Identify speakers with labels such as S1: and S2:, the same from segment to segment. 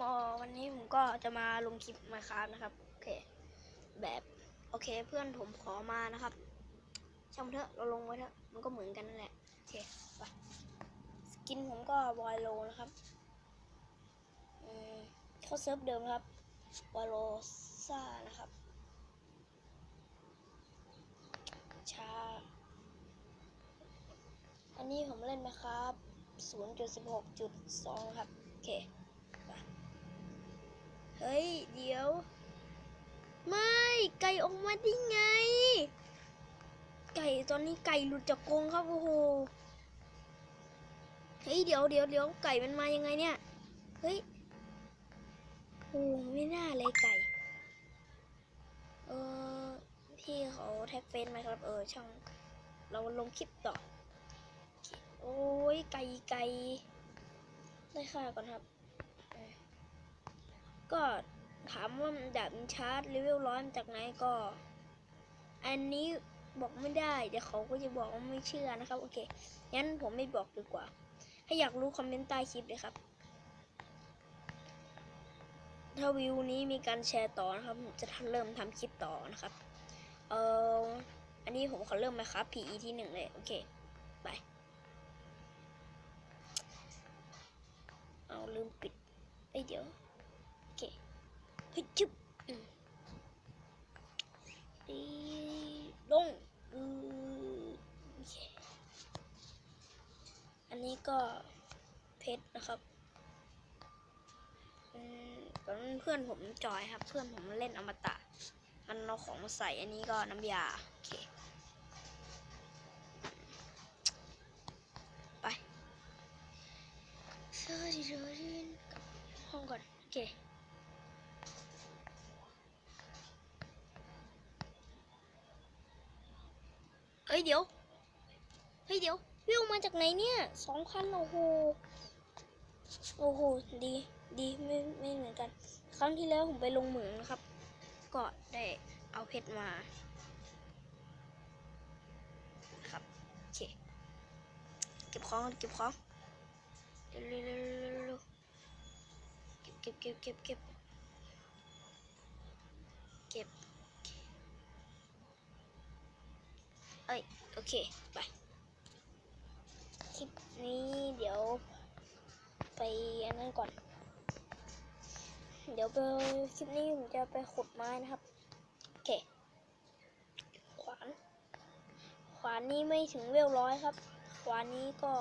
S1: มอวันนี้ผมก็จะมาลงคลิปมาครับนะครับ โอเค แบบโอเคเพื่อนผมขอมานะครับ ช่างมันเถอะเราลงไว้เถอะมันก็เหมือนกันนั่นแหละ โอเคไปสกินผมก็บอยโลนะครับอืมเข้าเซิร์ฟเดิมครับบอยโลซ่านะครับ ชา อันนี้ผมเล่นนะครับ 0.16.2 ครับ โอเค เฮ้ย เดี๋ยว ไม่ไก่ออกมาได้ไง ไก่ตอนนี้ไก่หลุดจากกรงครับโอ้โหเฮ้ยเดี๋ยวเดี๋ยวเดี๋ยวไก่มันมายังไงเนี่ย เฮ้ยโอ้ไม่น่าเลยไก่ เออพี่เขาแท็กเฟซไหมครับเออช่างเราลงคลิปต่อ โอ้ยไก่ไก่ได้ค่าก่อนครับ ก็ถามว่าดาบมันชาร์จเลเวลร้อยมจากไหนก็ อันนี้บอกไม่ได้ เดี๋ยวเขาก็จะบอกว่าไม่เชื่อนะครับ โอเค งั้นผมไม่บอกดีกว่า ถ้าอยากรู้คอมเมนต์ใต้คลิปเลยครับ ถ้าวิวนี้มีการแชร์ต่อนะครับผมจะเริ่มทำคลิปต่อนะครับ เอออันนี้ผมขอเริ่มไหมครับ PE ที่หนึ่งเลย โอเค ไป เอาลืมปิดเอ้ยเดี๋ยว ฮ้ยจุ๊บอืมดีลงอืออันนี้ก็เพชรนะครับอืมตอนเพื่อนผมจอยครับ เพื่อนผมเล่นอมตะ มันเอาของมาใส่อันนี้ก็น้ำยา โอเค ไปเสื้อดีเดนกลับห้องก่อน โอเค เอ้ยเดี๋ยว เฮ้ยเดี๋ยววิวมาจากไหนเนี่ยสองพันโอ้โห โอ้โห ดีดีไม่ไม่เหมือนกัน ครั้งที่แล้วผมไปลงเหมืองนะครับ ก็ได้เอาเพชรมาครับโอเคเก็บของเก็บของเร็วเร็วเร็วเร็วเร็วเก็บเก็บเก็บเก็บเก็บ เอ้ยโอเค ไปคลิปนี้เดี๋ยว ไปอันนั้นก่อน เดี๋ยวไปคลิปนี้ผมจะไปขุดไม้นะครับ โอเค ขวาน ขวานนี้ไม่ถึงเวลร้อยครับ ขวานนี้ก็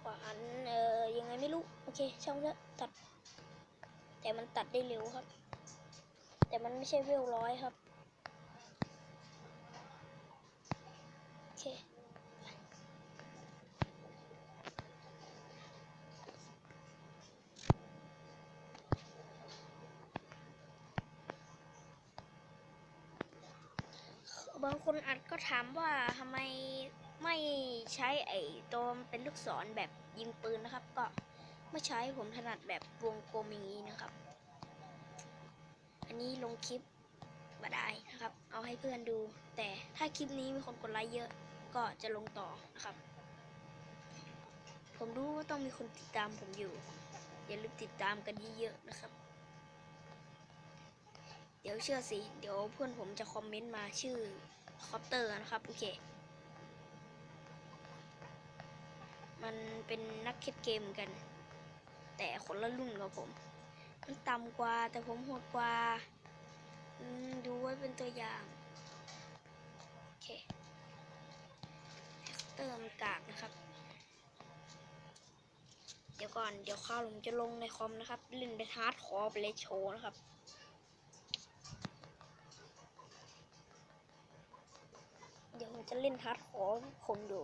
S1: ขวานเอ่อยังไงไม่รู้ โอเค ช่างเถอะตัด แต่มันตัดได้เร็วครับ แต่มันไม่ใช่เวลร้อยครับ เคบางคนอาจก็ถามว่าทำไมไม่ใช้ไอ้ตัวเป็นลูกศรแบบยิงปืนนะครับ ก็ไม่ใช้ผมถนัดแบบวงกลมอย่างนี้นะครับ อันนี้ลงคลิปมาได้นะครับ เอาให้เพื่อนดู แต่ถ้าคลิปนี้มีคนกดไลค์เยอะ ก็จะลงต่อนะครับ ผมรู้ว่าต้องมีคนติดตามผมอยู่ อย่าลืมติดตามกันเยอะๆนะครับ เดี๋ยวเชื่อสิ เดี๋ยวเพื่อนผมจะคอมเมนต์มาชื่อคอปเตอร์นะครับ โอเค มันเป็นนักเก็ตเกมกัน แต่คนละรุ่นกับผม มันต่ำกว่าแต่ผมโหดกว่าดูไว้เป็นตัวอย่าง อปเตอร์มันกากนะครับ เดี๋ยวก่อนเดี๋ยวข้าวผมจะลงในคอมนะครับเล่นเป็นฮาร์ดคอร์ไปเลยโชว์นะครับเดี๋ยวผมจะเล่นฮาร์ดคอร์คนดู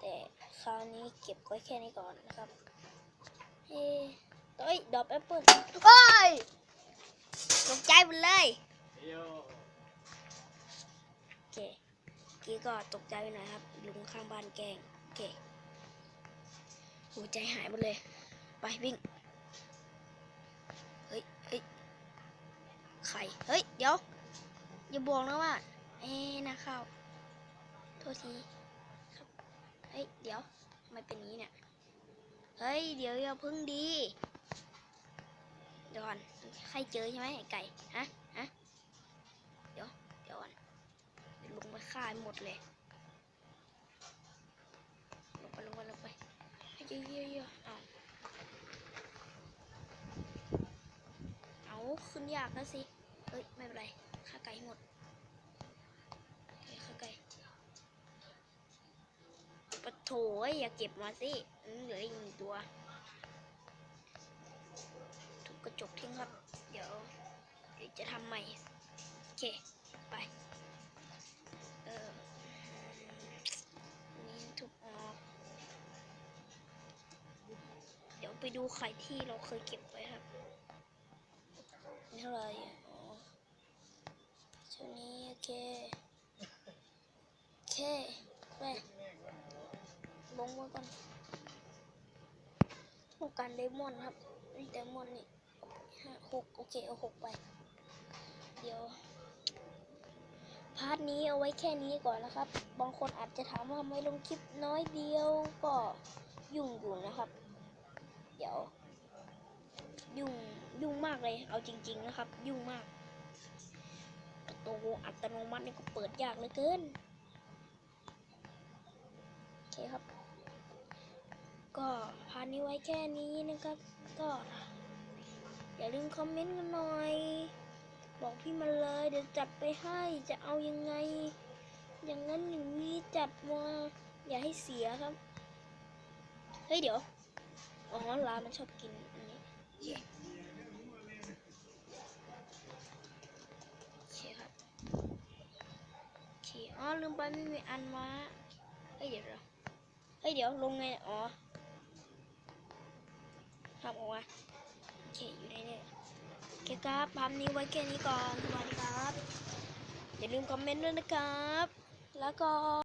S1: แต่คราวนี้เก็บไว้แค่นี้ก่อนนะครับเฮ้ยเอ้ยดอกแอปเปิ้ลเฮ้ยตกใจหมดเลยโอเค กี้ก็ตกใจไปหน่อยครับลุงข้างบ้านแกงโอเคหัวใจหายหมดเลย ไปวิ่ง เฮ้ยเฮ้ยไข่เฮ้ย เดี๋ยว อย่าบอกนะว่า เอ๊นะข้าวโทษทีครับเฮ้ย เดี๋ยวไม่เป็นนี้เนี่ย เฮ้ย เดี๋ยวอย่าพึ่งดีดี๋ยวก่อนใครเจอใช่ไหมไก่ ฮะ ลงไปฆ่าหมดเลยลงไปลงไปลงไปเยอะเยอะเยอะเอาเอาขึ้นยากแล้วสิเอ้ยไม่เป็นไรฆ่าไก่หมดฆ่าไก่ปะโถเอ้ยอย่าเก็บมาสิเหลืออีกหนึ่งตัวทุบกระจกทิ้งครับ เดี๋ยวจะทำใหม่โอเค ไปดูไข่ที่เราเคยเก็บไว้ครับนี่เท่าไหร่อ๋อช่วงนี้โอเคโอเคไปลงมาก่อนต้องการไดมอนครับไดมอนนี่ห้าหกโอเคเอาหกไป เดี๋ยวพาร์ทนี้เอาไว้แค่นี้ก่อนนะครับ บางคนอาจจะถามว่าทำไมลงคลิปน้อยเดียวก็ยุ่งอยู่นะครับ ดี๋ยวยุ่งยุ่งมากเลย เอาจริง ๆ นะครับ ยุ่งมากประตูอัตโนมัตินี่ก็เปิดยากเหลือเกินโอเคครับ ก็พานี้ไว้แค่นี้นะครับ ก็อย่าลืมคอมเมนต์กันหน่อย บอกพี่มาเลย เดี๋ยวจัดไปให้จะเอายังไง อย่างนั้นอย่างนี้จัดมาอย่าให้เสียครับ เฮ้ยเดี๋ยว อ๋อร้ามันชอบกินอันนี้โอเคโอเคครับโอเคอ๋อลืมไปไม่มีอันมาเฮ้ยเดี๋ยวเฮ้ยเดี๋ยวลงไงอ๋อทำออกมาโอเคอยู่ในนี้โอเคครับพัมนี้ไว้แค่นี้ก่อนสวัสดีครับ อย่าลืมคอมเมนต์ด้วยนะครับ แล้วก็